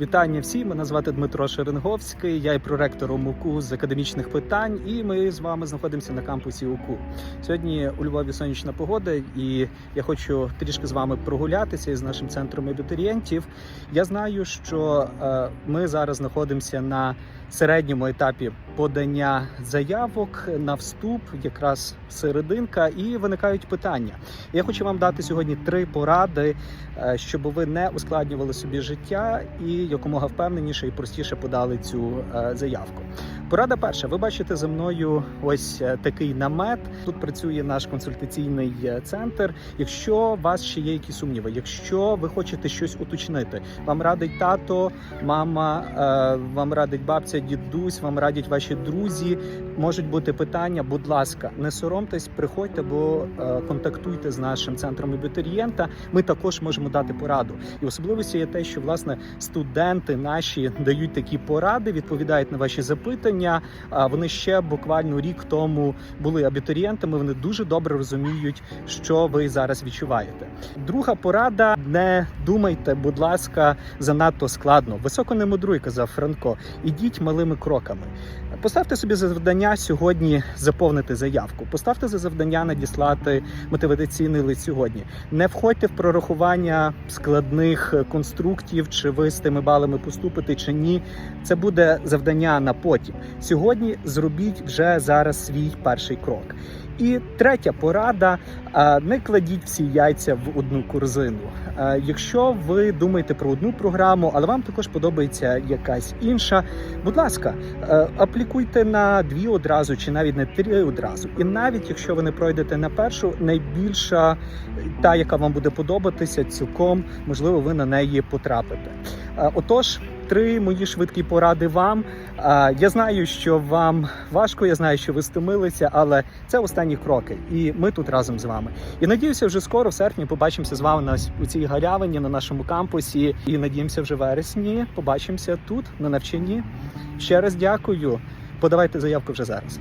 Вітання всім. Мене звати Дмитро Шеренговський. Я є проректором УКУ з академічних питань, і ми з вами знаходимося на кампусі УКУ. Сьогодні у Львові сонячна погода, і я хочу трішки з вами прогулятися із нашим центром абітурієнтів. Я знаю, що е, ми зараз знаходимося на середньому етапі подання заявок на вступ, якраз серединка, і виникають питання. Я хочу вам дати сьогодні три поради, е, щоб ви не ускладнювали собі життя і якомога впевненіше і простіше подали цю е, заявку. Порада перша. Ви бачите за мною ось е, такий намет. Тут працює наш консультаційний е, центр. Якщо у вас ще є якісь сумніви, якщо ви хочете щось уточнити, вам радить тато, мама, вам радить бабця, дідусь, вам радять ваші друзі. Можуть бути питання. Будь ласка, не соромтесь, приходьте, бо контактуйте з нашим центром абітурієнта. Ми також можемо дати пораду. І особливістю є те, що власне студенти наші дають такі поради, відповідають на ваші запитання. Вони ще буквально рік тому були абітурієнтами. Вони дуже добре розуміють, що ви зараз відчуваєте. Друга порада: не думайте, будь ласка, занадто складно. Високо не мудруй, казав Франко. Ідіть малими кроками. Поставте собі за завдання сьогодні заповнити заявку. Поставте за завдання надіслати мотиваційний лист сьогодні. Не входьте в прорахування складних конструктів, чи ви з тими балами поступити чи ні. Це буде завдання на потім. Сьогодні зробіть вже зараз свій перший крок. І третя порада: не кладіть всі яйця в одну корзину. Якщо ви думаєте про одну програму, але вам також подобається якась інша, будь ласка, е, аплікуйте на дві одразу чи навіть на три одразу. І навіть якщо ви не пройдете на першу, найбільша та, яка вам буде подобатися, цілком можливо, ви на неї потрапите. Е, Отож. Три мої швидкі поради вам. Я знаю, що вам важко, я знаю, що ви стомилися, але це останні кроки, і ми тут разом з вами. І надіюся, вже скоро в серпні побачимося з вами на у цій галявині на нашому кампусі. І надіємося, вже вересні побачимося тут на навчанні. Ще раз дякую. Подавайте заявку вже зараз.